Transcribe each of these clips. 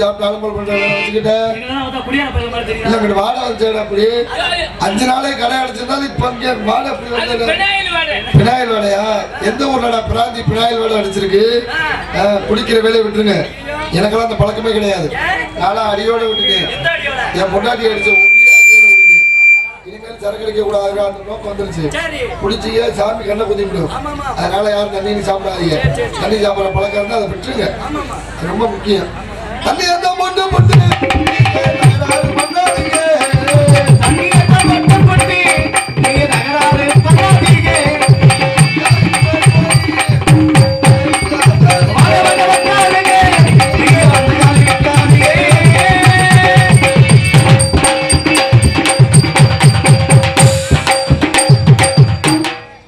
நீ சாப்பிட்டு அலம்பல் பண்ற வேலை வச்சுக்கிட்ட இல்ல வாடகை வச்சேன் அப்படி. அஞ்சு நாளே கடை அடைச்சிருந்தாலும் இப்ப இங்க வாடகை அப்படி அது வந்தது பெனாயில் வாடை. வேலையா எந்த ஊர்லடா பிராந்தி பினாயில் வேலை அடிச்சிருக்கு? குடிக்கிற வேலையை விட்டுருங்க. எனக்கெல்லாம் அந்த பழக்கமே கிடையாது. நானும் அடியோட விட்டுட்டேன்? என் பொண்டாட்டி அடிச்ச இனிமேல் சரக்கு அடிக்க கூடாது அந்த நோக்கம் வந்துருச்சு. குடிச்சீங்க சாமி கண்ணை குத்திவிடும் ஆமாமா. அதனால யாரும் தண்ணி சாப்பிடாதீங்க. தண்ணி சாப்பிட்ற பழக்கம் இருந்தா அதை விட்டுருங்க. ரொம்ப முக்கியம்.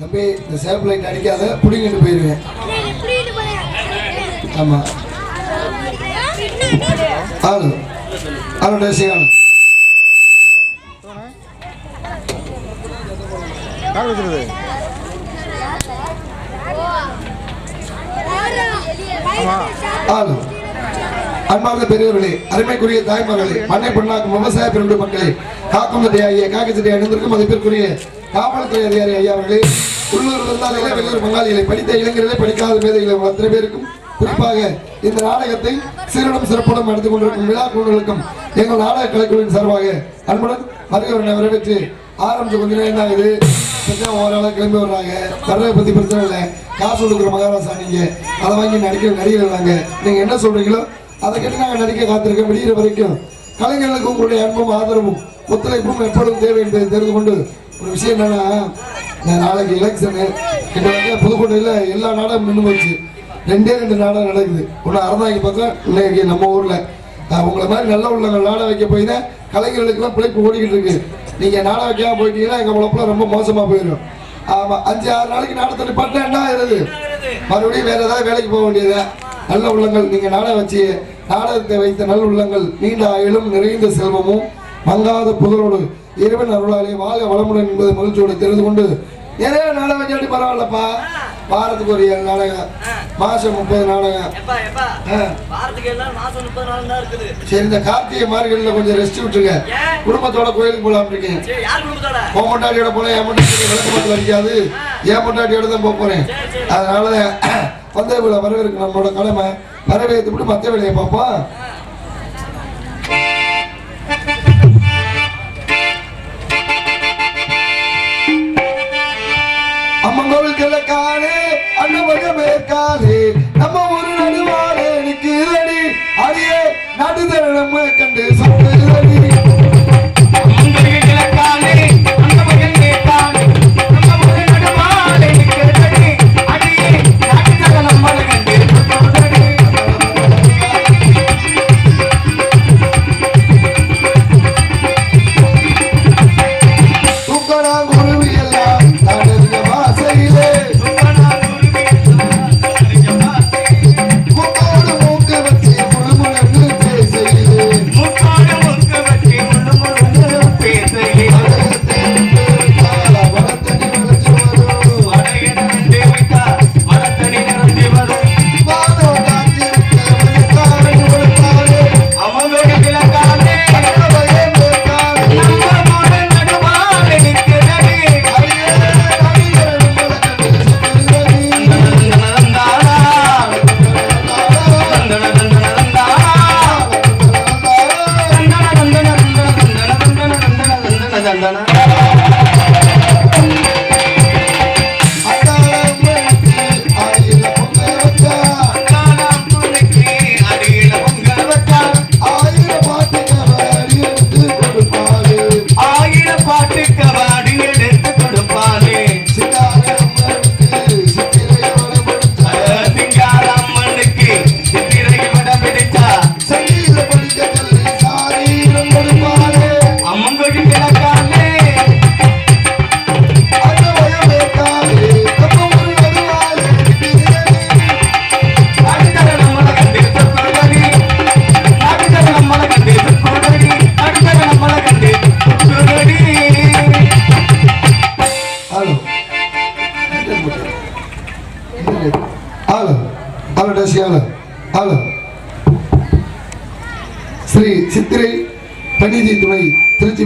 தம்பி இந்த சேஃப் லைட் அடிக்காத புடிங்கிட்டு போயிருவேன். ஆமா. வச்சுருது ஆளு அன்பார்ந்த பெரியவர்களே அருமைக்குரிய தாய்மார்களே பண்ணை பண்ணாக்கும் விவசாய பெரும்பு மக்களே காக்கும் ஐயா காக்கச்சட்டி அணிந்திருக்கும் மதிப்பிற்குரிய காவல்துறை அதிகாரி ஐயா அவர்களே உள்ளூர் விருந்தாளிகளே வெளியூர் பங்காளிகளை படித்த இளைஞர்களே படிக்காத மேதைகளை அத்தனை பேருக்கும் குறிப்பாக இந்த நாடகத்தை சீரனும் சிறப்புடன் நடந்து கொண்டிருக்கும் விழா குழுக்களுக்கும் எங்கள் நாடக கலைக்குழுவின் சார்பாக அன்புடன் வருகிறவனை வரவேற்று ஆரம்பிச்சு கொஞ்ச நேரம் தான் இது. பிரச்சனை ஓரளவு கிளம்பி வர்றாங்க. வர்றதை பத்தி பிரச்சனை இல்லை. காசு கொடுக்குற மகாராசா நீங்க. அதை வாங்கி நடிக்க நடிகர் நீங்கள் நீங்க என்ன சொல்றீங்களோ அதை கேட்டு நாங்கள் நடிக்க காத்திருக்கோம். விடிகிற வரைக்கும் கலைஞர்களுக்கு உங்களுடைய அன்பும் ஆதரவும் ஒத்துழைப்பும் எப்பொழுதும் தேவை என்பதை தெரிந்து கொண்டு ஒரு விஷயம் என்னன்னா நாளைக்கு எலெக்ஷனு கிட்டத்தட்ட புதுக்கோட்டையில் எல்லா நாடும் நின்று போச்சு. ரெண்டே ரெண்டு நாடகம் நடக்குது. ஒன்று அறந்தாங்கி பக்கம் இன்னைக்கு நம்ம ஊரில். உங்களை மாதிரி நல்ல உள்ளவங்க நாடகம் வைக்க போய் தான் கலைஞர்களுக்கெல்லாம் பிழைப்பு ஓடிக்கிட்டு இருக்கு. நீங்கள் நாடகம் வைக்காம போயிட்டீங்கன்னா எங்கள் உழப்பெல்லாம் ரொம்ப மோசமாக போயிடும். ஆமாம் அஞ்சு ஆறு நாளைக்கு நாடகத்தை நிப்பாட்டினா என்ன ஆயிருது மறுபடியும் வேற ஏதாவது வேலைக்கு போக வேண்டியது நல்ல உள்ளங்கள் நீங்கள் நாடகம் வச்சு நாடகத்தை வைத்த நல்ல உள்ளங்கள் நீண்ட ஆயிலும் நிறைந்த செல்வமும் மங்காத புதலோடு இறைவன் அருளாலே வாழ வளமுடன் என்பதை மகிழ்ச்சியோடு தெரிந்து கொண்டு நிறைய நாடகம் வச்சாட்டி பரவாயில்லப்பா. வாரத்துக்கு ஒரு ஏழு நாடகம் மாசம் முப்பது நாடகம். சரி இந்த கார்த்திகை மார்கழியில் கொஞ்சம் ரெஸ்ட் விட்டுருங்க? குடும்பத்தோட கோயிலுக்கு போலாம் இருக்கேன். உன் பொண்டாட்டியோட போல என் பொண்டாட்டி விளக்கு மாத்து அடிக்காது என் பொண்டாட்டியோட தான் போக போறேன். அதனால விழா வரவேற்கு நம்மளோட கடமை. வரவேற்று மற்ற வேலையை பார்ப்போம்.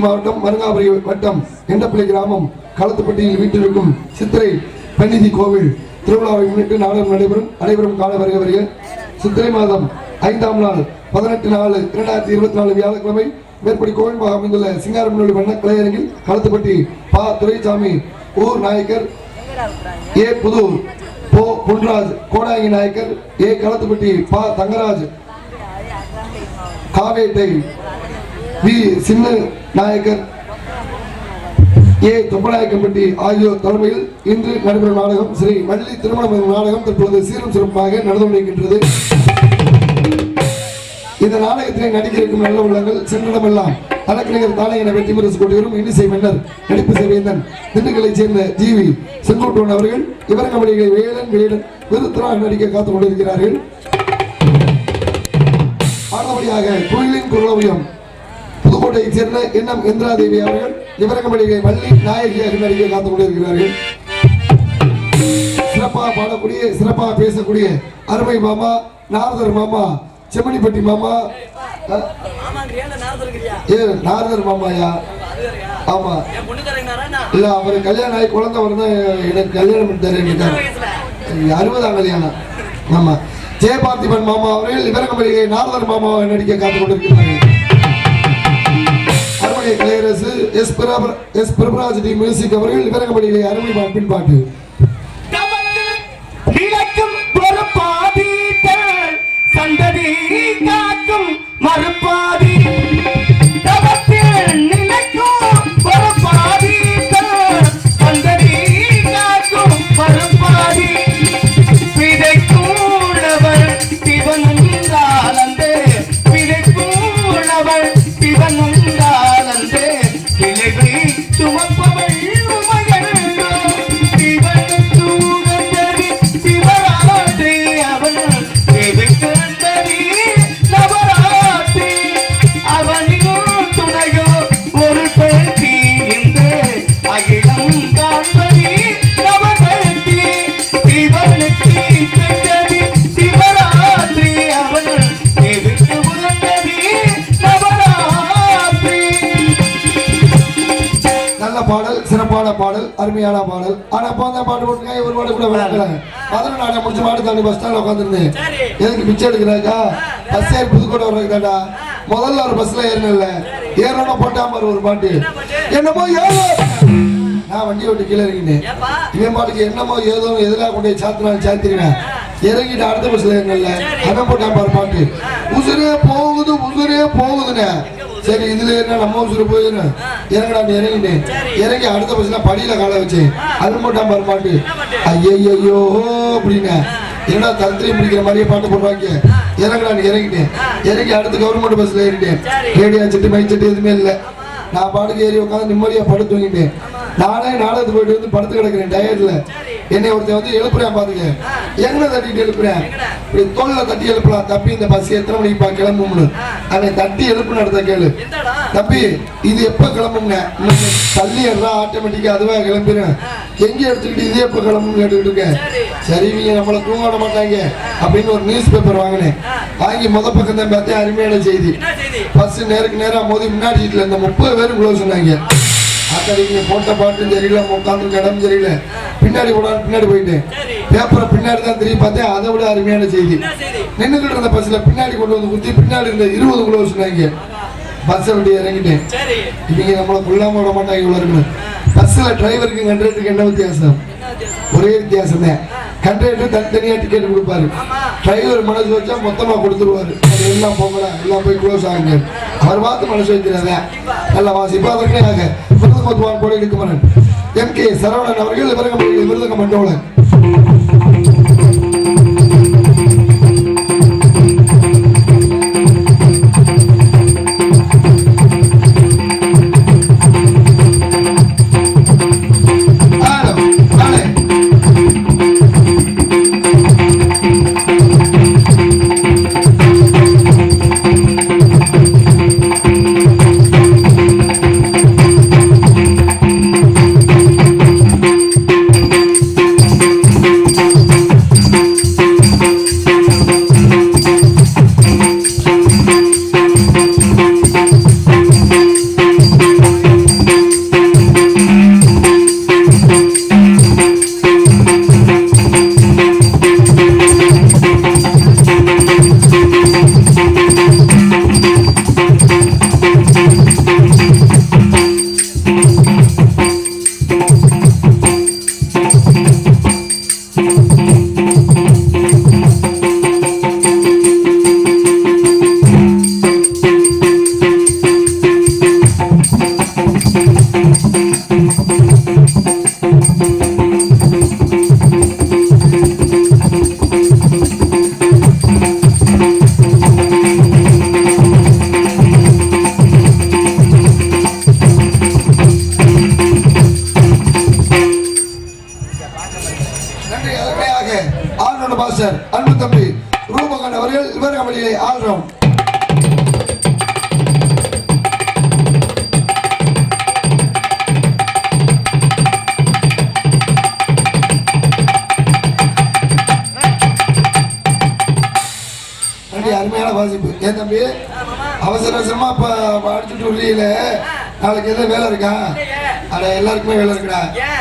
மாவட்டம் மருங்காபுரி வட்டம் எண்டப்பள்ளி கிராமம் களத்துப்பட்டியில் வீட்டிலிருக்கும் சித்திரை பணிதி கோவில் திருவிழாவை முன்னிட்டு நாடகம் நடைபெறும் அனைவரும் கால வருக வருக. சித்திரை மாதம் ஐந்தாம் நாள் பதினெட்டு நாலு இரண்டாயிரத்தி இருபத்தி நாலு வியாழக்கிழமை மேற்படி கோவில்பாக அமைந்துள்ள சிங்காரமணி வண்ண கலையரங்கில் களத்துப்பட்டி பா. துரைசாமி ஊர் நாயக்கர் ஏ. புதூர் போ. பொன்ராஜ் கோடாங்கி நாயக்கர் ஏ. களத்துப்பட்டி பா. தங்கராஜ் காவேட்டை வி சின்ன நாயக்கர் ஏ தொப்பநாயக்கம்பட்டி ஆகியோர் தலைமையில் இன்று நடைபெறும் நாடகம் ஸ்ரீ மல்லி திருமணம் நாடகம் தற்பொழுது சீரும் சிறப்பாக நடந்து கொண்டிருக்கின்றது இந்த நாடகத்திலே நடிக்க இருக்கும் நல்ல உள்ளங்கள் சென்றிடமெல்லாம் தனக்கணிகர் தானே வெற்றி முரசு கொண்டிருக்கும் இன்னிசை மன்னர் நடிப்பு சேவேந்தன். திண்டுக்கலைச் சேர்ந்த ஜிவி செங்கோட்டுவன் அவர்கள் இவர் கபடிகளை வேலன் வேடன் விருத்தராக நடிக்க காத்துக் கொண்டிருக்கிறார்கள். அடுத்தபடியாக குயிலின் குரலோவியம். புதுக்கோட்டையைச் சேர்ந்த எண்ணம் இந்திராதேவி அவர்கள் இவரங்கமடிகை வள்ளி நாயகியாக நடிக்க காத்துக் கொண்டிருக்கிறார்கள். சிறப்பாக பாடக்கூடிய சிறப்பாக பேசக்கூடிய அருமை மாமா நாரதர் மாமா செம்மணிப்பட்டி மாமா. ஏ நாரதர் மாமாயா? ஆமா. இல்ல அவர் கல்யாணம் ஆகி குழந்தை வரதான் எனக்கு கல்யாணம் பண்ணி தரேன் அறுபதாம் கல்யாணம். ஆமா. ஜெயபார்த்திபன் மாமா அவர்கள் இவரங்கமளிகை நாரதர் மாமாவை நடிக்க காத்துக் கொண்டிருக்கிறார்கள். Ilayarasu S S Prabaraj T music அவர்கள் இவரங்கமளிகை அருமை பின்பாட்டு ஒரு கூட விளக்கல பதினொன்று நாளை முடிச்சு மாட்டு தாண்டி பஸ் ஸ்டாண்ட்ல உட்காந்துருந்தேன் எதுக்கு பிச்சை எடுக்கிறாக்கா? பஸ் ஏறி புதுக்கோட்டை வர்றதுக்காண்டா முதல்ல ஒரு பஸ்ல ஏறினல ஏறணும் போட்டா மாதிரி ஒரு பாட்டு. என்னமோ ஏதோ. நான் வண்டி விட்டு கீழே இறங்கினேன். இவன் பாட்டுக்கு என்னமோ ஏதோ எதிராக கொண்டு போய் சாத்தினாலும் சாத்திருவேன். இறங்கிட்டு அடுத்த பஸ்ல ஏறினல அதான் போட்டான் பாரு பாட்டு. உசுரே போகுது உசுரே போகுதுண்ணே சரி இதுல என்ன நம்ம உசுறு போயிரு. இறங்கடா இறங்கிட்டேன் இறங்கி அடுத்த பஸ்ல படியில காலை வச்சேன் அது மட்டும் பாரு பாட்டு. ஐயோ அப்படின்னு. என்னடா தந்திரி முடிக்கிற மாதிரியே பாட்டு போடுறாங்க இறங்கடா இறங்கிட்டேன் இறங்கி அடுத்த கவர்மெண்ட் பஸ்ல ஏறிட்டேன் ரேடியோ செட்டு மைக் செட்டு எதுவுமே இல்லை. நான் பாட்டுக்கு ஏறி உட்காந்து நிம்மதியா படுத்து தூங்கிட்டேன். நானே நாடகத்துக்கு போயிட்டு வந்து படுத்து கிடக்கிறேன் டயர்ட்ல என்னை ஒருத்தன் வந்து எழுப்புறேன் பாத்துக்க எங்க தட்டிட்டு எழுப்புறேன்? இப்படி தோல்ல தட்டி எழுப்பலாம். தப்பி இந்த பஸ் எத்தனை மணிக்கு பா கிளம்பும்னு. அவன் தட்டி எழுப்புன இடத்த கேளு. தம்பி இது எப்ப கிளம்புங்க தள்ளி எல்லாம் ஆட்டோமேட்டிக்கா அதுவா கிளம்பிடும் எங்க எடுத்துக்கிட்டு இது எப்ப கிளம்புன்னு கேட்டுக்கிட்டு இருக்கேன் சரி. இவங்க நம்மள தூங்க விட மாட்டாங்க. அப்படின்னு ஒரு நியூஸ் பேப்பர் வாங்கினேன் வாங்கி முத பக்கம் தான் பார்த்தேன். அருமையான செய்தி. பஸ் நேருக்கு நேரா மோதி முன்னாடி சீட்ல இந்த முப்பது பேரும் க்ளோஸ் சொன்னாங்க அக்கடிங்க போட்ட பாட்டும் தெரியல உட்காந்து இடம் தெரியல. பின்னாடி போடான்னு பின்னாடி போயிட்டேன். பேப்பரை பின்னாடி தான் திரும்பி பார்த்தேன். அதை விட அருமையான செய்தி. நின்றுக்கிட்டு இருந்த பஸ்ல பின்னாடி கொண்டு வந்து குத்தி பின்னாடி இருந்த இருபது க்ளோஸ் சொன்னாங்க. பஸ்ஸை விட்டு இறங்கிட்டேன். இவங்க நம்மளை கொல்லாம விட மாட்டாங்க இவ்வளோ இருக்கணும் பஸ்ஸில் டிரைவருக்கு கண்டக்டருக்கு என்ன வித்தியாசம்? ஒரே வித்தியாசம் தான். கண்டக்டர் தனித்தனியாக டிக்கெட் கொடுப்பாரு. டிரைவர் மனசு வச்சா மொத்தமாக கொடுத்துருவாரு. எல்லாம் போகல எல்லாம் போய் க்ளோஸ் ஆகுங்க. அவர் பார்த்து மனசு வைக்கிறாங்க நல்ல வாசிப்பா அதற்காக மிருதகத்துவான் இருக்குமரன் எம் கே சரவணன் அவர்கள் விருதுகம் விருதகம் மண்டோலன்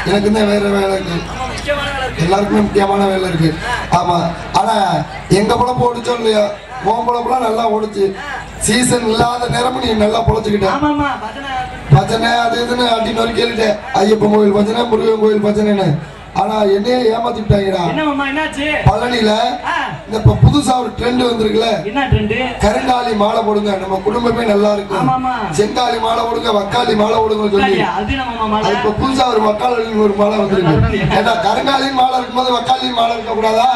எனக்கு தான் வேற வேலை இருக்கு. எல்லாருக்குமே முக்கியமான வேலை இருக்கு. ஆமா. ஆனா எங்க பொழப்பு ஓடிச்சோ இல்லையோ உன் பொழப்புலாம் நல்லா ஓடிச்சு. சீசன் இல்லாத நேரமும் நீ நல்லா பொழைச்சுக்கிட்ட. ஆமாமா பஜனை அது இதுன்னு அப்படின்னு ஒரு கேட்டுட்டேன் ஐயப்பன் கோயில் பஜனை முருகன் கோயில் பஜனைன்னு. ஆனா என்னையே ஏமாத்திட்டாங்கடா. பழனியில ஆ, இந்த இப்ப புதுசா ஒரு ட்ரெண்ட் வந்திருக்குல்ல? என்ன ட்ரெண்டு கருங்காலி மாலை போடுங்க நம்ம குடும்பமே நல்லா இருக்கும். செங்காலி மாலை போடுங்க வக்காளி மாலை போடுங்க சொல்லி. அது இப்ப புதுசா ஒரு வக்காலின்னு ஒரு மாலை வந்திருக்கு. ஏன்னா கருங்காலின் மாலை இருக்கும்போது வக்காலின் மாலை இருக்க கூடாதா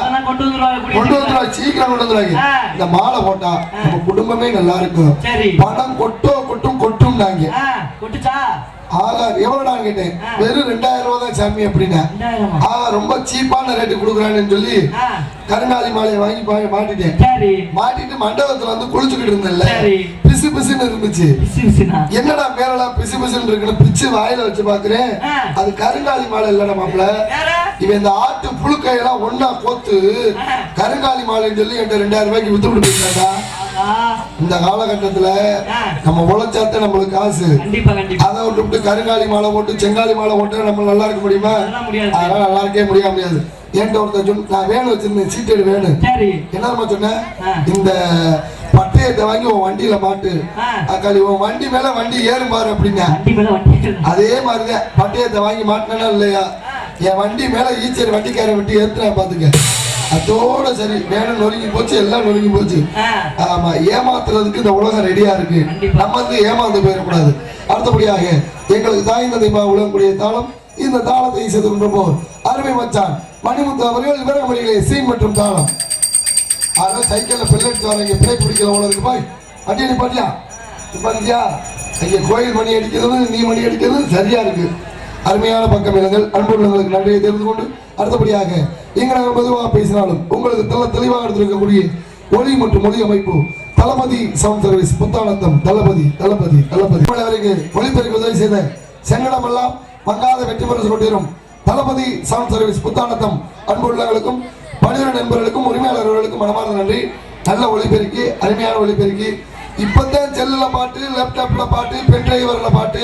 கொண்டு வந்துருவாங்க சீக்கிரம் கொண்டு வந்துருவாங்க. இந்த மாலை போட்டா நம்ம குடும்பமே நல்லா இருக்கும். பணம் கொட்டோ கொட்டும் கொட்டும் நாங்க ஆ, கொட்டுச்சா ஆகா எவ்வளவு கேட்டேன். வெறும் ரெண்டாயிரம் ரூபாய் தான் சாமி அப்படின்னா. ஆ ரொம்ப சீப்பான ரேட்டு கொடுக்குறான்னு சொல்லி கருங்காலி மாலையை வாங்கி மாட்டிட்டேன். மாட்டிட்டு மண்டபத்துல வந்து குளிச்சுக்கிட்டு இருந்தேன்ல. சரி. பிசு பிசுன்னு இருந்துச்சு. என்னடா மேலலாம் பிசு பிசுன்னு இருக்குன்னு பிச்சு வாயில வச்சு பாக்குறேன். அது கருங்காலி மாலை இல்லடா மாப்பிள. இவன் இந்த ஆட்டு புழுக்கையெல்லாம் ஒண்ணா கோத்து கருங்காலி மாலைன்னு சொல்லி என்கிட்ட ரெண்டாயிரம் ரூபாய்க்கு வித்து விட்டு போயிருந்தாடா இந்த காலகட்டத்துல நம்ம உழைச்சாத்த நம்மளுக்கு காசு. அதை விட்டு கருங்காலி மாலை போட்டு செங்காலி மாலை போட்டு நம்ம நல்லா இருக்க முடியுமா? அதெல்லாம் நல்லா இருக்கவே முடிய முடியாது. என்கிட்ட ஒருத்தர் சொன்ன நான் வேணும் வச்சிருந்தேன் சீட்டெடு வேணும் என்னமா சொன்னேன். இந்த பட்டயத்தை வாங்கி உன் வண்டியில மாட்டு. அக்காளி உன் வண்டி மேல வண்டி ஏறும் பாரு ஏறுதா? அதே மாதிரிதான் பட்டயத்தை வாங்கி மாட்டினா இல்லையா? என் வண்டி மேல ஈச்சர் வண்டிக்கார விட்டு ஏத்துனா பாத்துக்க. அதோட சரி வேணும் நொறுங்கி போச்சு எல்லாம் நொறுங்கி போச்சு. ஆமா ஏமாத்துறதுக்கு இந்த உலகம் ரெடியா இருக்கு. நம்ம வந்து ஏமாந்து போயிடக்கூடாது. அடுத்தபடியாக எங்களுக்கு தாய் தந்தைமா உலகக்கூடிய தாளம் இந்த தாளத்தை செய்து கொண்டிருப்போம் அருமை மச்சான் மணிமுத்து அவர்கள் விவரமணிகளே சீன் மற்றும் தாளம். அதனால சைக்கிள்ல பில்லடிச்சு வரீங்க பிரேக் பிடிக்கல உள்ள இருக்கு பாய். வண்டி நிப்பாட்டியா நிப்பாட்டியா இங்க கோயில் மணி அடிக்கிறது நீ மணி அடிக்கிறது சரியா இருக்கு. அருமையான பக்கம் இல்லங்கள் அன்புள்ளவங்களுக்கு நன்றியை தெரிந்து கொண்டு அடுத்தபடியாக இங்க நாங்கள் மெதுவாக பேசினாலும் உங்களுக்கு நல்ல தெளிவாக எடுத்திருக்கக்கூடிய ஒளி மற்றும் ஒளி அமைப்பு. Thalapathi sound service Puthanandham Thalapathi Thalapathi Thalapathi. தமிழர்களுக்கு ஒளிபெருக்கு உதவி செய்த செங்கடமெல்லாம் மங்காத வெற்றி பெற சொல்லிடும் தளபதி சவுண்ட் சர்வீஸ் புத்தானந்தம். அன்புள்ளவர்களுக்கும் பணியுற நண்பர்களுக்கும் உரிமையாளர்களுக்கும் மனமார்ந்த நன்றி. நல்ல ஒளிபெருக்கி அருமையான ஒளிபெருக்கி. இப்போதான் செல்லில் பாட்டு லேப்டாப்ல பாட்டு பென் டிரைவர்ல பாட்டு.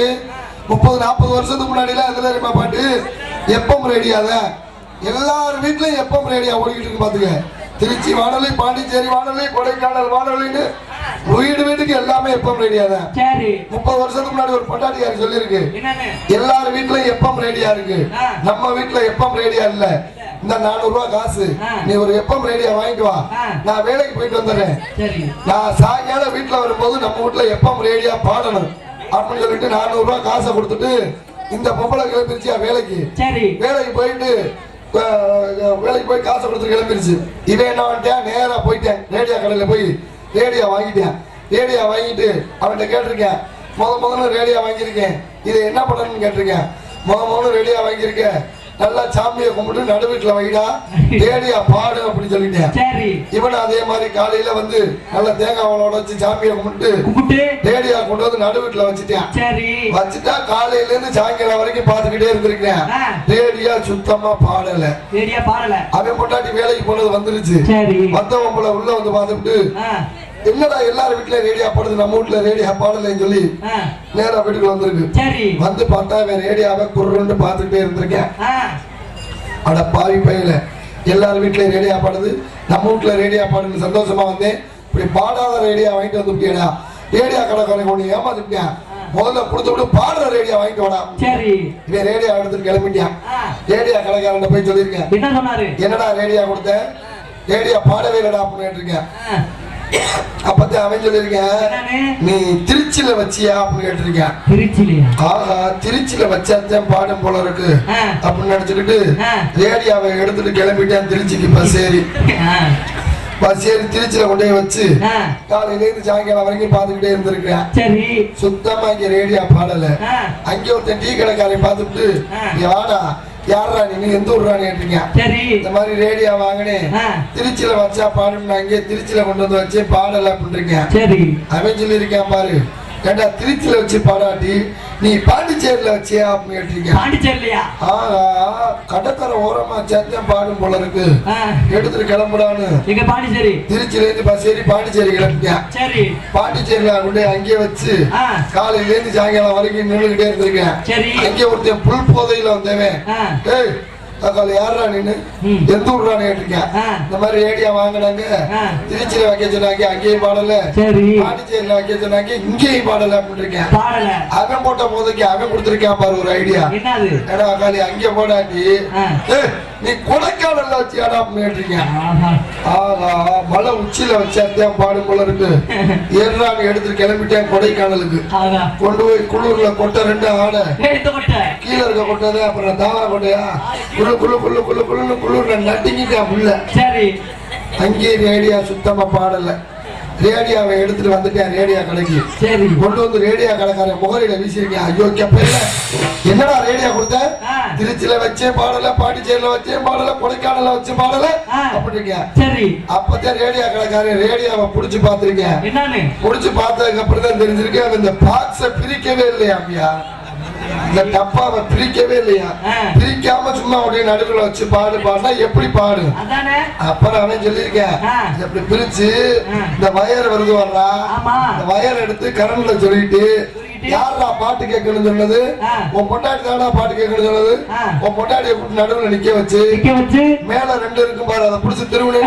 முப்பது நாற்பது வருஷத்துக்கு முன்னாடிலாம் அதில் தெரியுமா பாட்டு? எப்பம் ரேடியாத எல்லார் வீட்லயும் எப்பம் ரேடியா ஓடிக்கிட்டு இருக்கு பாத்துக்க. திருச்சி வானொலி பாண்டிச்சேரி வானொலி கொடைக்கானல் வானொலின்னு வீடு வீட்டுக்கு எல்லாமே எப்பம் ரேடியாதான் சரி. முப்பது வருஷத்துக்கு முன்னாடி ஒரு பொட்டாட்டியார் சொல்லியிருக்கு. எல்லார் வீட்லயும் எப்பம் ரேடியா இருக்கு. நம்ம வீட்ல எப்பம் ரேடியா இல்ல. இந்த நானூறு ரூபாய் காசு. நீ ஒரு எப்பம் ரேடியா வாங்கிட்டு வா. நான் வேலைக்கு போயிட்டு வந்துடுறேன். நான் சாயங்காலம் வீட்டுல வரும்போது நம்ம வீட்ல எப்பம் ரேடியா பாடணும். அப்படின்னு சொல்லிட்டு நானூறு ரூபாய் காசை கொடுத்துட்டு இந்த பொம்பளை கிளம்பிருச்சியா வேலைக்கு? வேலைக்கு போயிட்டு வேலைக்கு போய் காசை கொடுத்து கிளம்பிடுச்சு இவன் என்ன பண்ணிட்டேன்? நேரா போயிட்டேன். ரேடியா கடையில போய் ரேடியோ வாங்கிட்டேன். ரேடியோ வாங்கிட்டு அவன்கிட்ட கேட்டிருக்கேன். முத முதல்ல ரேடியோ வாங்கியிருக்கேன். இதை என்ன பண்ணணும்னு கேட்டிருக்கேன். முத முதல்ல ரேடியோ வாங்கியிருக்கேன். நல்லா சாமியை கும்பிட்டு நடு வீட்டுல வைடா. ரேடியோ பாடு அப்படின்னு சொல்லிட்டேன். இவன் அதே மாதிரி காலையில வந்து நல்ல தேங்காய் உடைச்சு சாமியை கும்பிட்டு ரேடியோ கொண்டு வந்து நடு வீட்டுல வச்சுட்டேன். வச்சுட்டா காலையில இருந்து சாயங்காலம் வரைக்கும் பார்த்துக்கிட்டே இருந்திருக்கேன் ஆ. ரேடியோ சுத்தமா பாடல. அவன் பொண்டாட்டி வேலைக்கு போனது வந்துருச்சு. மத்தவன் போல உள்ள வந்து பார்த்துட்டு ஆ, என்னடா எல்லாரும் வீட்டுல ரேடியோ பாடுது? நம்ம வீட்டுல ரேடியோ பாடலைன்னு சொல்லி நேரா வீட்டுக்கு வந்திருக்கு. வந்து பார்த்தா அவன் ரேடியோவை குருன்னு பார்த்துக்கிட்டே இருந்திருக்கேன். அட பாவி பையில. எல்லாரும் வீட்லயும் ரேடியோ பாடுது. நம்ம வீட்டுல ரேடியோ பாடுன்னு சந்தோஷமா வந்தேன். இப்படி பாடாத ரேடியோ வாங்கிட்டு வந்துட்டியடா ரேடியோ கடைக்காரங்க ஒண்ணு ஏமாத்திட்டேன். முதல்ல கொடுத்து விட்டு பாடுற ரேடியோ வாங்கிட்டு வாடா. சரி. இவன் ரேடியோ எடுத்துட்டு கிளம்பிட்டான். ரேடியோ கடைக்காரன் போய் சொல்லியிருக்கேன். என்னடா ரேடியோ கொடுத்த? ரேடியோ பாடவே இல்லடா அப்படின்னு கேட்டிருக்கேன். ஆ, அப்பதான் அவன் சொல்லியிருக்கேன் என்னன்னு நீ திருச்சியில வச்சியா அப்படின்னு கேட்டிருக்கேன் திருச்சிலையா ஆஹா திருச்சியில வச்சாத்தான் பாடம் போல இருக்கு. அப்படின்னு நினைச்சுக்கிட்டு. ரேடியோவை எடுத்துட்டு கிளம்பிட்டேன் திருச்சிக்கு பஸ் ஏறி. பஸ் ஏறி திருச்சியில கொண்டு போய் வச்சு காலையில இருந்து சாயங்காலம் வரைக்கும் பார்த்துக்கிட்டே இருந்திருக்கிறேன் சரி. சுத்தமா இங்க ரேடியோ பாடல. அங்கே ஒருத்தன் டீ கடைக்காரன் பார்த்துட்டு வாடா. யாரா நீ? எந்த ஊர்ரா கேட்டீங்க சரி. இந்த மாதிரி ரேடியோ வாங்கினேன் திருச்சியில வச்சா பாடுனாங்க திருச்சியில கொண்டு வந்து வச்சு பாடல அப்படின்றீங்க சரி. அவன் சொல்லியிருக்கான் பாரு. ஏண்டா திருச்சியில வச்சு பாடாட்டி நீ பாண்டிச்சேரியில வச்சியா அப்படின்னு கேட்டீங்க ஆஹா கடற்கரை ஓரமா சேர்த்தேன் பாடும் போல இருக்கு. எடுத்துட்டு கிளம்புடான்னு. எங்க பாண்டிச்சேரி? திருச்சியில இருந்து பஸ் ஏறி பாண்டிச்சேரி கிளம்பிட்டேன் சரி. பாண்டிச்சேரியில கொண்டு அங்கேயே வச்சு காலையில இருந்து சாயங்காலம் வரைக்கும் நின்றுகிட்டே இருந்திருக்கேன். சரி. அங்கே ஒருத்தன் புல் போதையில வந்தவன். ஏய் அக்கால யாரா நீனு. எந்த ஊர்றான்னு கேட்டிருக்கேன். இந்த மாதிரி ரேடியோ வாங்கினாங்க. திருச்சியில வைக்க சொன்னாங்க அங்கேயும் பாடல. சரி. பாண்டிச்சேரியில வைக்க சொன்னாங்க இங்கேயும் பாடல அப்படின்னு இருக்கேன் அவன் போட்ட போதைக்கு அவன் கொடுத்திருக்கான் பாரு ஒரு ஐடியா. ஏடா அக்காலி அங்கே போடாட்டி நீ வச்சியாடா அப்படின்னு கேட்டிருக்கேன் ஆஹா. ஆஹா மலை உச்சியில வச்சாத்தான் பாடும் போல இருக்கு. ஏறான்னு எடுத்துட்டு கிளம்பிட்டேன் கொடைக்கானலுக்கு. கொண்டு போய் குளூர்ல கொட்டை ரெண்டு ஆடை. கீழே இருக்க கொட்டது அப்புறம் தாவர கொட்டையா? குளு குளு குளு குளு குளுன்னு குளிர்ல நட்டிக்கிட்டேன் புள்ள. சரி. அங்கேயே ரேடியா சுத்தமா பாடல. ரேடியாவை எடுத்துட்டு வந்துட்டேன் ரேடியா கடைக்கு. சரி. கொண்டு வந்து ரேடியா கடைக்காரன் முகரையில வீசிருக்கேன் ஐயோ கப்பையில. என்னடா ரேடியா கொடுத்த. திருச்சியில வச்சே பாடல பாண்டிச்சேரியில வச்சே பாடல கொடைக்கானல்ல வச்சு பாடல. அப்படிங்க சரி. அப்பதான் ரேடியா கடைக்காரன் ரேடியாவை புடிச்சு பார்த்திருக்கேன். என்னன்னு? முடிச்சு பார்த்ததுக்கு அப்புறம் தான் தெரிஞ்சிருக்கு அவன் இந்த பாக்ஸ பிரிக்கவே இல்லையா அப்படியா இந்த டப்பாவை பிரிக்கவே இல்லையா. பிரிக்காம சும்மா அப்படியே நடுவுல வச்சு பாடு பாடினா எப்படி பாடு? அப்புறம் அவன் சொல்லியிருக்கேன். இப்படி பிரிச்சு. இந்த வயர் வருது வர்றா. இந்த வயர் எடுத்து கரண்ட்ல சொல்லிட்டு யாரா பாட்டு கேட்கணும்னு சொன்னது. உன் பொண்டாட்டி தானா பாட்டு கேட்கணும்னு சொன்னது. உன் பொண்டாட்டியை கூட்டி நடுவுல நிக்க வச்சு மேல ரெண்டு இருக்கும் பாரு அதை பிடிச்சி திருவிழா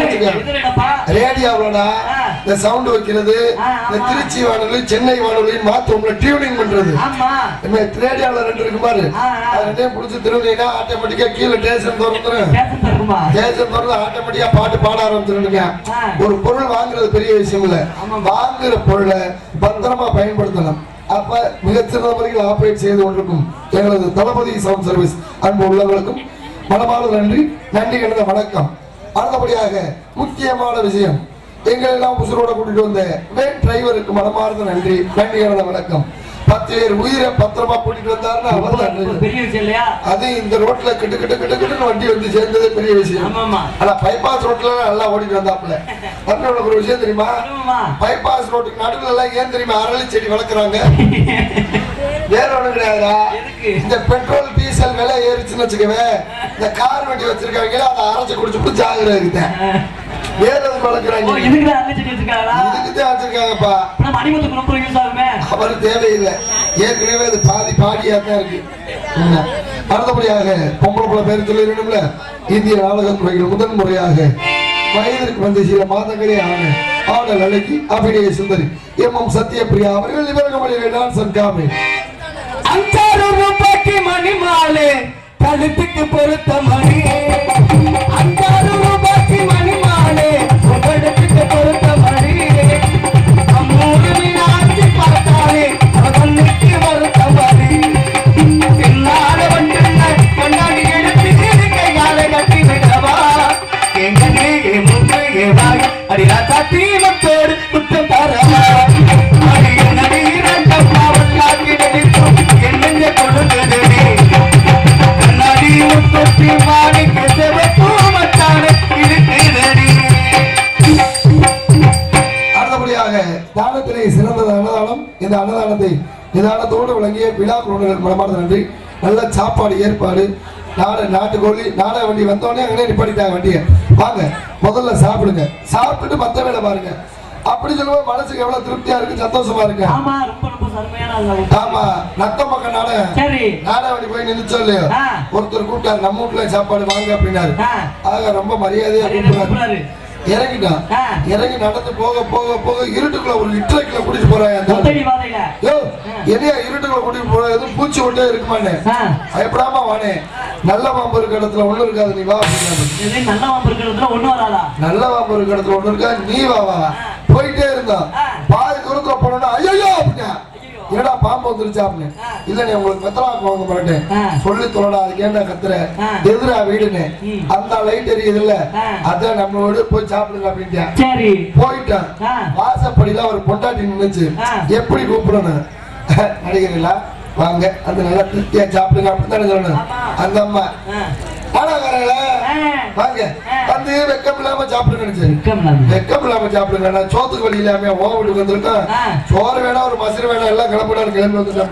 ஏய், இந்த சவுண்ட் வைக்கிறது. இந்த. திருச்சி வானொலி சென்னை வானொலி மாத்தவங்களை டியூனிங் பண்றது. இந்த ரேடியோல ரெண்டு இருக்கு பாரு. அது ரெண்டையும் பிடிச்சி திருவிழா ஆட்டோமேட்டிக்கா கீழே டேஷன் திறந்துரும். டேஷன் திறந்து ஆட்டோமேட்டிக்கா பாட்டு பாட ஆரம்பிச்சிருந்துங்க. ஒரு பொருள் வாங்குறது பெரிய விஷயம் இல்ல. வாங்குற பொருளை பத்திரமா பயன்படுத்தணும் அப்ப மிகச்சிறந்த முறையில் ஆபரேட் செய்து கொண்டிருக்கும் எங்களது தளபதி சவுண்ட் சர்வீஸ் அன்பு உள்ளவர்களுக்கும் மனமார்ந்த நன்றி. நன்றி கலந்த வணக்கம். அடுத்தபடியாக முக்கியமான விஷயம். எங்களை எல்லாம் உசுரோட கூட்டிட்டு வந்த வேன் டிரைவருக்கு மனமார்ந்த நன்றி. நன்றி கலந்த வணக்கம். பத்து பேர் உயிரை பத்திரமா கூட்டிட்டு வந்தாருன்னா அவர் அது இந்த ரோட்ல கிட்டு கிட்டு கிட்டு கிட்டுன்னு வண்டி வந்து சேர்ந்ததே பெரிய விஷயம். ஆனா பைபாஸ் ரோட்ல நல்லா ஓடிட்டு அப்புறம் உனக்கு ஒரு விஷயம் தெரியுமா? பைபாஸ் ரோட்டுக்கு நடுவுல எல்லாம் ஏன் தெரியுமா? அரளி செடி வளர்க்குறாங்க. வேற ஒண்ணும் கிடையாதுடா. எதுக்கு? இந்த பெட்ரோல் டீசல் விலை ஏறிச்சுன்னு வச்சுக்கவே இந்த கார் வண்டி வச்சிருக்காங்க அதை அரைச்சு குடிச்சு குடிச்சு ஆகுற ஓ வளர்க்குறாங்க இதுக்கு வச்சிருக்காங்கப்பா யூஸ் ஆகுமே அவர் தேவையில்லை. ஏற்கனவே அது பாதி பாடியா தான் இருக்கு? அடுத்தபடியாக பொம்பளை பிள்ளை பேர் சொல்லிடணும்ல இந்திய துறையில் முதன் முறையாக வயதிற்கு வந்து சில மாதங்களே ஆன ஆடல் அழகி அபிநய சுந்தரி எம். எம். சத்யபிரியா அவர்கள் இவர்கள் டான்சன் காமி அஞ்சாறு ரூபாய்க்கு மணி மாலை கழுத்துக்கு பொருத்த மணி. அஞ்சாறு ரூபாய்க்கு மணி விழா குழுவினர் மனமார்ந்த நன்றி. நல்ல சாப்பாடு ஏற்பாடு. நாடு நாட்டுக்கோழி நாடக வண்டி வந்தோடனே அங்கே நிப்பாட்டிட்டாங்க வண்டியை. வாங்க முதல்ல சாப்பிடுங்க. சாப்பிட்டுட்டு மத்த வேலை பாருங்க. அப்படி சொல்லும்போது மனசுக்கு எவ்வளவு திருப்தியா இருக்கு சந்தோஷமா இருக்கு? ஆமா நத்த பக்கம் நாடக வண்டி போய் நின்னுச்சோ இல்லையோ. ஒருத்தர் கூப்பிட்டாரு நம்ம வீட்டுல சாப்பாடு வாங்க அப்படின்னாரு. ஆக ரொம்ப மரியாதையா கூப்பிடுறாரு. இறங்கிட்டான். இறங்கி நடந்து போக போக போக இருட்டுக்குள்ள ஒரு லிட்டரைக்குள்ள குடிச்சு போறாங்க அந்த ஆளு. ஒத்தடி பாதையில யோ என்னையா இருட்டுக்குள்ள கூட்டிட்டு போற? எதுவும் பூச்சி ஒட்டே இருக்குமானே. பயப்படாம வானே. நல்ல பாம்பு இருக்க இடத்துல ஒண்ணு இருக்காது நீ வா நல்ல மாம்பு இருக்கிறதுல ஒண்ணு வராதா? நல்ல பாம்பு இருக்க இடத்துல ஒண்ணு இருக்கா? நீ வா வா போயிட்டே இருந்தான் ஆ. பாதி தூரத்துல போனோம்னா ஐயோ என்னடா பாம்பு வந்துருச்சா அப்படின்னு. இல்ல நீ உங்களுக்கு மெத்தலாக்கு வாங்க ஆ. சொல்லி தொலைடா அதுக்கு ஏன்டா கத்துற. எதிரா வீடுன்னு. அந்த லைட் எரியுது இல்ல. அதான் நம்மளோட போய் சாப்பிடுங்க அப்படின்ட்டான் சரி. போயிட்டான். வாசப்படியில ஒரு பொண்டாட்டி நின்னுச்சு. எப்படி கூப்பிடணும்? நடிகர்களா? வாங்க. அந்த நல்லா திருப்தியா சாப்பிடுங்க. அப்படித்தானே சொல்லணும்? ஆமா. அந்த அம்மா. வந்து வெக்கம் இல்லாம சாப்பிடுங்க வெக்கம் இல்லாம. சாப்பிடுங்க. நான் சோத்துக்கு வழி இல்லாம ஓ வீட்டுக்கு வந்திருக்கேன். சோறு வேணா ஒரு மசரு வேணா எல்லாம் கிளம்பினாரு கிளம்பி வந்துட்டேன்.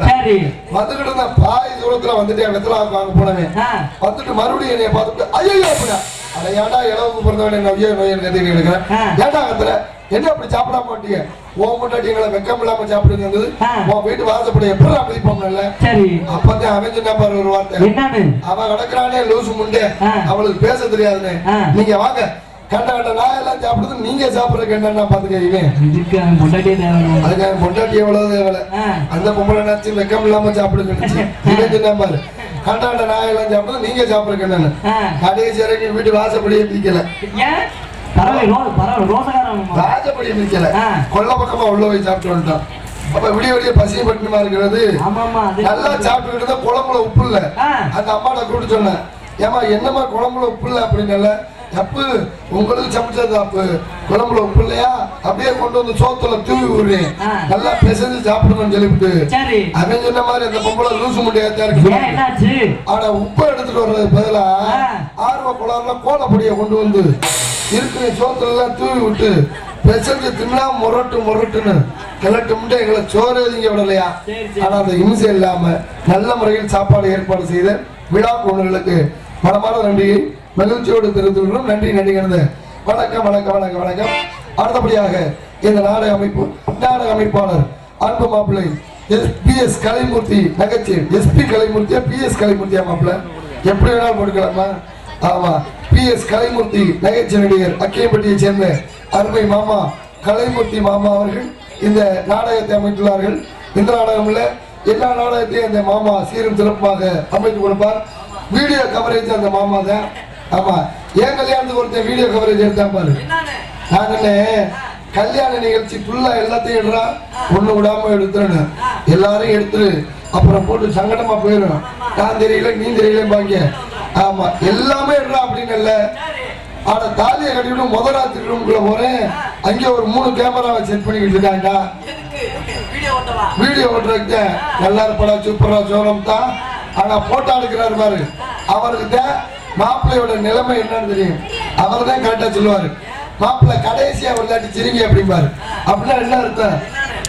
வந்துகிட்டு இருந்த பாய் தூரத்துல வந்துட்டு வெத்தலை வாங்க போனவன். ஆ. வந்துட்டு மறுபடியும் என்னைய பார்த்துட்டு ஐயோ அப்படின்னா அட ஏன்டா இளவுக்கு பிறந்தவன்? என்ன ஐயோ நோய் கத்திட்டு இருக்கிறேன் ஆ. ஏன்டா கத்துற? என்ன அப்படி சாப்பிடாம மாட்டீங்க உன் முன்னாடி எங்களை வெக்கம் இல்லாம சாப்பிடுங்க. உன் வீட்டு வாசப்படி எப்படி சரி. அப்பதான் அவன் சொன்னா பாரு ஒரு வார்த்தை. அவன் கிடக்குறானே லூசு முண்டே. அவளுக்கு பேச தெரியாதுன்னு. நீங்க வாங்க. கண்ட கண்ட நான் எல்லாம் சாப்பிடுறது நீங்க சாப்பிடுறதுக்கு என்னன்னா பாத்துக்கீங்க இதுக்கு அவன் பொண்டாட்டியே தேவை அதுக்கு அவன் பொண்டாட்டி எவ்வளவு தேவை. அந்த பொம்பளை நினைச்சு வெக்கம் இல்லாம சாப்பிடுங்க சொன்னா பாரு. கண்ட கண்ட நான் எல்லாம் சாப்பிடுறது நீங்க சாப்பிடுறதுக்கு என்னன்னு. கடைசி வரைக்கும் வீட்டு வாசப்படியே பிடிக்கல ஏன் பரவாயில்ல ரோ பரவாயில்ல ரோசக்காரன் வாசப்படியே பிடிக்கல ஆ. கொல்ல பக்கமா உள்ள போய் சாப்பிட்டு வந்துட்டான். அப்ப விடிய விடிய பசியும் பட்டினமா இருக்கிறது? நல்லா சாப்பிட்டுக்கிட்டு இருந்தா குழம்புல உப்பு இல்ல. அந்த அம்மாட்ட கூப்பிட்டு சொன்னேன். ஏமா என்னம்மா குழம்புல உப்பு இல்ல அப்படின்னு தப்பு. உங்களுக்கு சமைச்சது தப்பு குழம்புல உப்பு இல்லையா? அப்படியே கொண்டு வந்து சோத்துல தூவி விடுறேன். நல்லா பிசைஞ்சு சாப்பிடணும்னு சொல்லிவிட்டு. அவன் சொன்ன மாதிரி அந்த பொம்பளை லூசு முடியாதா இருக்கு. ஆனா உப்பை எடுத்துட்டு வர்றது பதிலா. ஆர்வ குளர்ல கோலப்பொடியை கொண்டு வந்து இருக்கிற சோத்துல எல்லாம் தூவி விட்டு பெசஞ்சு தின்னா முரட்டு முரட்டுன்னு கிளட்டும்ட்டு எங்களை சோறு எதிங்க விடலையா? சரி, சரி. ஆனா அந்த இம்சை இல்லாம நல்ல முறையில் சாப்பாடு ஏற்பாடு செய்த விழா குழுக்களுக்கு மனமான நன்றியை மகிழ்ச்சியோடு தெரிவித்துள்ளோம் நன்றி நன்றிகிறது வணக்கம் வணக்கம் வணக்கம் வணக்கம். அடுத்தபடியாக இந்த நாடக அமைப்பு நாடக அமைப்பாளர் அன்பு மாப்பிள்ளை எஸ் பி எஸ் கலைமூர்த்தி நகைச்சி எஸ்பி கலைமூர்த்தியா பி எஸ் கலைமூர்த்தியா மாப்பிள்ளை? எப்படி வேணாலும் கொடுக்கலாமா ஆமா. பி எஸ் கலைமூர்த்தி நகைச்சுவை நடிகர் அக்கியம்பட்டியை சேர்ந்த அருமை மாமா கலைமூர்த்தி மாமா அவர்கள் இந்த நாடகத்தை அமைத்துள்ளார்கள். இந்த நாடகம் இல்ல எல்லா நாடகத்தையும் அந்த மாமா சீரும் சிறப்பாக அமைத்து கொடுப்பார். வீடியோ கவரேஜ் அந்த மாமா தான். ஆமா ஏன் கல்யாணத்துக்கு ஒருத்தர் வீடியோ கவரேஜ் எடுத்தா பாரு. நான் கல்யாண நிகழ்ச்சி ஃபுல்லா எல்லாத்தையும் எடுறா? ஒண்ணு விடாம எடுத்துருன்னு எல்லாரும் எடுத்துரு. அப்புறம் போட்டு சங்கடமா போயிடும் நான் தெரியல நீ தெரியல பாங்க ஆமா எல்லாமே எடுறா அப்படின்னு இல்ல. ஆனா தாலியை கட்டிவிட்டு முதல் ராத்திரி ரூமுக்குள்ள போறேன். அங்கே ஒரு மூணு கேமராவை செட் பண்ணிக்கிட்டு இருக்காங்கடா. வீடியோ ஓட்டுறதுக்கு. நல்லா இருப்படா சூப்பரா சோரம் தான் ஆனா போட்டோ எடுக்கிறாரு பாரு. அவருக்கு தான் மாப்பிள்ளையோட நிலைமை என்னன்னு தெரியும். அவர் தான் கரெக்டா சொல்லுவாரு. மாப்பிள்ளை கடைசியா விளையாட்டு சிரிங்க அப்படிம்பாரு அப்படின்னா என்ன அர்த்தம்?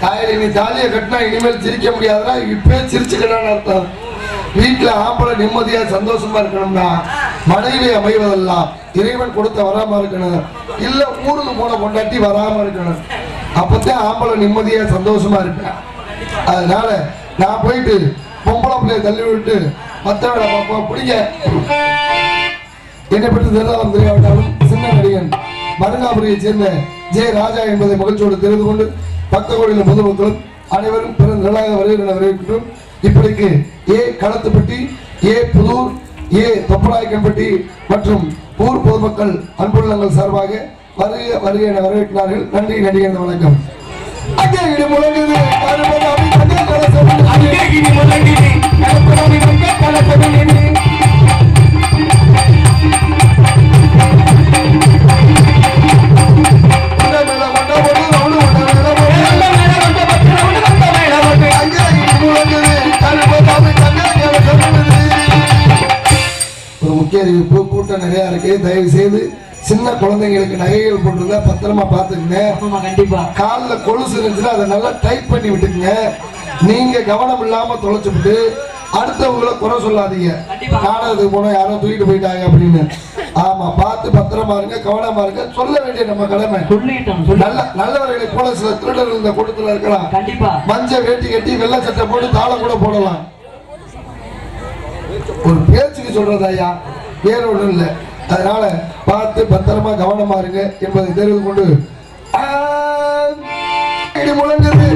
தாயலி நீ தாலியை கட்டினா இனிமேல் சிரிக்க முடியாதுன்னா இப்பவே சிரிச்சுக்கலாம்னு அர்த்தம். வீட்டுல ஆம்பளை நிம்மதியா சந்தோஷமா இருக்கணும்னா மனைவி அமைவதெல்லாம் இறைவன் கொடுத்த வராம இருக்கணும். இல்ல ஊருக்கு போன கொண்டாட்டி வராம இருக்கணும். அப்பதான் ஆம்பளை நிம்மதியா சந்தோஷமா இருப்பேன் அதனால நான் போயிட்டு பொம்பளை பிள்ளைய தள்ளி விட்டு மத்தவளை பாப்பா பிடிங்க. என்னை பற்றி தெரியாமல் தெரியாவிட்டாலும் சின்ன நடிகன் மருங்காபுரியை சேர்ந்த ஜெய ராஜா என்பதை மகிழ்ச்சியோடு தெரிந்து கொண்டு பக்த கோடியில் பொதுமக்களும் அனைவரும் பிறந்த நிலாக வருகிற வரவேற்கிறோம் இப்படிக்கு ஏ களத்துப்பட்டி ஏ புதூர் ஏ தொப்பநாயக்கன்பட்டி மற்றும் ஊர் பொதுமக்கள் அன்புள்ளங்கள் சார்பாக வருக வருக என வரவேற்கிறார்கள். நன்றி நன்றி என வணக்கம். அங்கே இடி முழங்குது. கருமதாமி கங்கே முழங்குது. அங்ககிரி முழங்கினி முக்கிய அறிவிப்பு கூட்டம் நிறைய இருக்கு. தயவு செய்து சின்ன குழந்தைங்களுக்கு நகைகள் போட்டிருந்தா பத்திரமா பார்த்துக்குங்க. கண்டிப்பா. காலில் கொலுசு இருந்துச்சுன்னா அதை நல்லா டைட் பண்ணி விட்டுக்குங்க. நீங்க கவனம் இல்லாம தொலைச்சு விட்டு அடுத்தவங்கள குறை சொல்லாதீங்க. கண்டிப்பா. நாடகத்துக்கு போனா யாரோ தூக்கிட்டு போயிட்டாங்க அப்படின்னு. ஆமா பார்த்து பத்திரமா இருங்க கவனமா இருங்க. சொல்ல வேண்டிய நம்ம கடமை. நல்ல நல்லவர்களை போல சில திருடர்கள் இந்த கூட்டத்துல இருக்கலாம். மஞ்சள் வேட்டி கட்டி வெள்ளை சட்டை போட்டு தாளம் கூட போடலாம். ஒரு பேச்சுக்கு சொல்றது ஐயா வேற ஒன்றும் இல்லை அதனால பார்த்து பத்திரமா கவனமா இருங்க என்பதை தெரிந்து கொண்டு முழங்குது முழங்குது